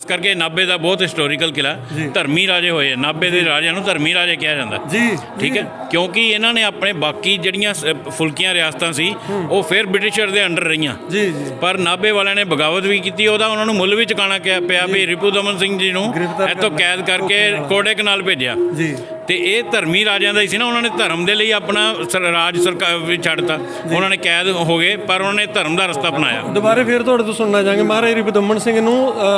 ਇਸ ਕਰਕੇ ਨਾਭੇ ਦਾ ਬਹੁਤ ਹਿਸਟੋਰੀਕਲ ਕਿਲਾ ਧਰਮੀ ਰਾਜੇ ਹੋਏ ਆ। ਨਾਭੇ ਦੇ ਰਾਜਿਆਂ ਨੂੰ ਧਰਮੀ ਰਾਜੇ ਕਿਹਾ ਜਾਂਦਾ। ਜੀ ਠੀਕ ਹੈ? ਕਿਉਂਕਿ ਇਹਨਾਂ ਨੇ ਆਪਣੇ ਬਾਕੀ ਜਿਹੜੀਆਂ ਸ- ਫੁਲਕੀਆਂ ਰਿਆਸਤਾਂ ਸੀ ਉਹ ਫਿਰ ਬ੍ਰਿਟਿਸ਼ਰ ਦੇ ਅੰਡਰ ਰਹੀਆਂ। ਜੀ ਜੀ। ਪਰ ਨਾਭੇ ਵਾਲਿਆਂ ਨੇ ਬਗਾਵਤ ਵੀ ਕੀਤੀ ਉਹਦਾ ਉਹਨਾਂ ਨੂੰ ਮੁੱਲ ਵੀ ਚੁਕਾਣਾ ਕਿਆ ਪਿਆ ਵੀ ਰਿਪੂ ਦਮਨ ਸਿੰਘ ਜੀ ਨੂੰ ਗ੍ਰਿਫਤਾਰ ਇੱਥੋਂ। ਕੈਦ ਕਰਕੇ ਕੋੜੇ ਕਨਾਲ ਭੇਜਿਆ। ਜੀ। ਤੇ ਇਹ ਧਰਮੀ ਰਾਜਿਆਂ ਦਾ ਹੀ ਸੀ ਨਾ ਉਹਨਾਂ ਨੇ ਧਰਮ ਦੇ ਲਈ ਆਪਣਾ ਰਾਜ ਸਰਕਾਰ ਵੀ ਛੱਡਤਾ। ਉਹਨਾਂ ਨੇ ਕੈਦ ਹੋ ਗਏ ਪਰ ਉਹਨਾਂ ਨੇ ਧਰਮ ਦਾ ਰਸਤਾ ਅਪਣਾਇਆ। ਦੁਬਾਰੇ ਫਿਰ ਤੁਹਾਡੇ ਤੋਂ ਸੁਣਨਾ ਚਾਹਾਂਗੇ। ਮਹਾਰਾਜ ਰਿਪਦਮਨ ਸਿੰਘ ਨੂੰ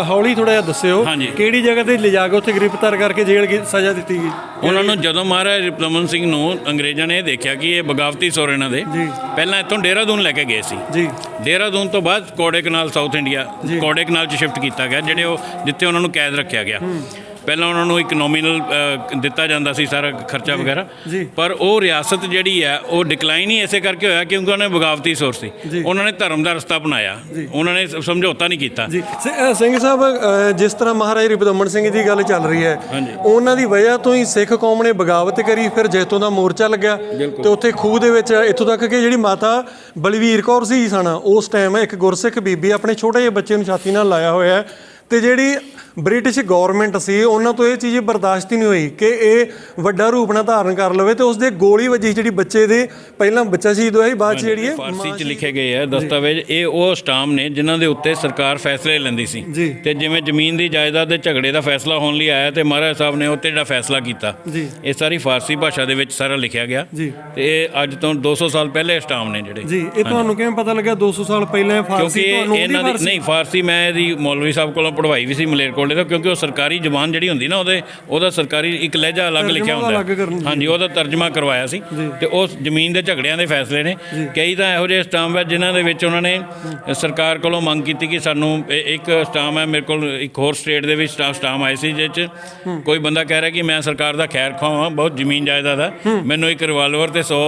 ਹੌਲੀ ਥੋੜਾ ਜਿਹਾ ਦੱਸਿਓ। ਕਿਹੜੀ ਜਗ੍ਹਾ ਤੇ ਲਿਜਾ ਕੇ ਉੱਥੇ ਗ੍ਰਿਫਤਾਰ ਕਰਕੇ ਜੇਲ੍ਹ ਕੀ ਸਜ਼ਾ ਦਿੱਤੀ ਗਈ? ਉਹਨਾਂ ਨੂੰ ਜਦੋਂ ਮਹਾਰਾਜ ਰਿਪਦਮਨ ਸਿੰਘ ਨੂੰ ਅੰਗਰੇਜ਼ਾਂ ਨੇ ਇਹ ਦੇਖਿਆ ਕਿ ਇਹ ਬਗਾਵਤੀ ਸੌਰ ਇਹਨਾਂ ਦੇ। ਪਹਿਲਾਂ ਇੱਥੋਂ ਦੇਹਰਾਦੂਨ ਲੈ ਕੇ ਗਏ ਸੀ। ਜੀ। ਦੇਹਰਾਦੂਨ ਤੋਂ ਬਾਅਦ ਕੋੜੇ ਕਨਾਲ ਸਾਊਥ ਇੰਡੀਆ ਕੋੜੇ ਕਨਾਲ ਚ ਸ਼ਿਫਟ ਕੀਤਾ ਗਿਆ ਜਿਹੜੇ ਉਹ ਜਿੱਥੇ ਉਹਨਾਂ ਨੂੰ ਕੈਦ ਰੱਖਿਆ ਗਿਆ। ਪਹਿਲਾਂ ਉਹਨਾਂ ਨੂੰ ਇੱਕ ਨੋਮੀਨਲ ਦਿੱਤਾ ਜਾਂਦਾ ਸੀ ਸਾਰਾ ਖਰਚਾ ਵਗੈਰਾ। ਪਰ ਉਹ ਰਿਆਸਤ ਜਿਹੜੀ ਹੈ ਉਹ ਡਿਕਲਾਈਨ ਹੀ ਐਸੇ ਕਰਕੇ ਹੋਇਆ ਕਿਉਂਕਿ ਉਹਨਾਂ ਨੇ ਬਗਾਵਤੀ ਸੌਰ ਸੀ। ਉਹਨਾਂ ਨੇ ਧਰਮ ਦਾ ਰਸਤਾ ਅਪਣਾਇਆ। ਉਹਨਾਂ ਨੇ ਸਮਝੌਤਾ ਨਹੀਂ ਕੀਤਾ। ਸਿੰਘ ਸਾਹਿਬ ਜਿਸ ਤਰ੍ਹਾਂ ਮਹਾਰਾਜ ਰਿਪਦਮਨ ਸਿੰਘ ਦੀ ਗੱਲ ਚੱਲ ਰਹੀ ਹੈ। ਉਹਨਾਂ ਦੀ ਵਜ੍ਹਾ ਤੋਂ ਹੀ ਸਿੱਖ ਕੌਮ ਨੇ ਬਗਾਵਤ ਕਰੀ ਫਿਰ ਜੈਤੋਂ ਦਾ ਮੋਰਚਾ ਲੱਗਿਆ ਤੇ ਉੱਥੇ ਖੂਹ ਦੇ ਵਿੱਚ ਇੱਥੋਂ ਤੱਕ ਕਿ ਜਿਹੜੀ ਮਾਤਾ ਬਲਵੀਰ ਕੌਰ ਸੀ ਸਨ ਉਸ ਟਾਈਮ ਇੱਕ ਗੁਰਸਿੱਖ ਬੀਬੀ ਆਪਣੇ ਛੋਟੇ ਜਿਹੇ ਬੱਚੇ ਨੂੰ ਛਾਤੀ ਨਾਲ ਲਾਇਆ ਹੋਇਆ ਹੈ ਤੇ ਜਿਹੜੀ ਬ੍ਰਿਟਿਸ਼ ਗਵਰਨਮੈਂਟ ਸੀ ਉਹਨਾਂ ਤੋਂ ਇਹ ਚੀਜ਼ ਬਰਦਾਸ਼ਤ ਹੀ ਨਹੀਂ ਹੋਈ ਕਿ ਇਹ ਵੱਡਾ ਰੂਪ ਨਾ ਧਾਰਨ ਕਰ ਲਵੇ ਤੇ ਉਸਦੇ ਗੋਲੀ ਵੱਜੀ ਜਿਹੜੀ ਬੱਚੇ ਦੇ ਪਹਿਲਾਂ ਬੱਚਾ ਸ਼ਹੀਦ ਹੋਇਆ ਸੀ ਬਾਅਦ ਚ ਜਿਹੜੀ ਹੈ ਫਾਰਸੀ ਚ ਲਿਖੇ ਗਏ ਆ ਦਸਤਾਵੇਜ਼ ਇਹ ਉਹ ਸਟਾਮ ਨੇ ਜਿਨ੍ਹਾਂ ਦੇ ਉੱਤੇ ਸਰਕਾਰ ਫੈਸਲੇ ਲੈਂਦੀ ਸੀ। ਤੇ ਜਿਵੇਂ ਜ਼ਮੀਨ ਦੀ ਜਾਇਦਾਦ ਦੇ ਝਗੜੇ ਦਾ ਫੈਸਲਾ ਹੋਣ ਲਈ ਆਇਆ ਤੇ ਮਹਾਰਾਜ ਸਾਹਿਬ ਨੇ ਉੱਤੇ ਜਿਹੜਾ ਫੈਸਲਾ ਕੀਤਾ। ਇਹ ਸਾਰੀ ਫਾਰਸੀ ਭਾਸ਼ਾ ਦੇ ਵਿੱਚ ਸਾਰਾ ਲਿਖਿਆ ਗਿਆ। ਤੇ ਇਹ ਅੱਜ ਤੋਂ 200 ਸਾਲ ਪਹਿਲੇ ਸਟਾਮ ਨੇ ਜਿਹੜੇ ਜੀ ਇਹ ਤੁਹਾਨੂੰ ਕਿਵੇਂ ਪਤਾ ਲੱਗਾ 200 ਸਾਲ ਪਹਿਲਾਂ ਫਾਰਸੀ ਇਹ- ਤੁਹਾਨੂੰ ਦੀ ਨਹੀਂ ਫਾਰਸੀ ਮੈਂ ਇਹਦੀ ਮੌਲਵੀ ਸਾਹਿਬ ਕੋਲੋਂ ਪੜ੍ਹਵਾਈ ਵੀ ਸੀ ਮਲੇਰਕੋਟਲੇ ਤੋਂ ਕਿਉਂਕਿ ਉਹ ਸਰਕਾਰੀ ਜ਼ੁਬਾਨ ਜਿਹੜੀ ਹੁੰਦੀ ਨਾ ਉਹਦੇ ਉਹਦਾ ਸਰਕਾਰੀ ਇੱਕ ਲਹਿਜਾ ਅਲੱਗ ਲਿਖਿਆ ਹੁੰਦਾ ਹਾਂਜੀ ਉਹਦਾ ਤਰਜਮਾ ਕਰਵਾਇਆ ਸੀ ਤੇ ਉਸ ਜ਼ਮੀਨ ਦੇ ਝਗੜਿਆਂ ਦੇ ਫੈਸਲੇ ਨੇ। ਕਈ ਤਾਂ ਇਹੋ ਜਿਹੇ ਸਟਾਮ ਹੈ ਜਿਨ੍ਹਾਂ ਦੇ ਵਿੱਚ ਉਹਨਾਂ ਨੇ ਸਰਕਾਰ ਕੋਲੋਂ ਮੰਗ ਕੀਤੀ ਕਿ ਸਾਨੂੰ ਇੱਕ ਸਟਾਮ ਹੈ ਮੇਰੇ ਕੋਲ ਇੱਕ ਹੋਰ ਸਟੇਟ ਦੇ ਵਿੱਚ ਸਟਾ- ਸਟਾਮ ਆਏ ਸੀ ਜਿਸ 'ਚ ਕੋਈ ਬੰਦਾ ਕਹਿ ਰਿਹਾ ਕਿ ਮੈਂ ਸਰਕਾਰ ਦਾ ਖੈਰ ਖਾਵਾਂ ਬਹੁਤ ਜ਼ਮੀਨ ਜਾਇਦਾਦ ਹੈ। ਮੈਨੂੰ ਇੱਕ ਰਿਵਾਲਵਰ ਤੇ 100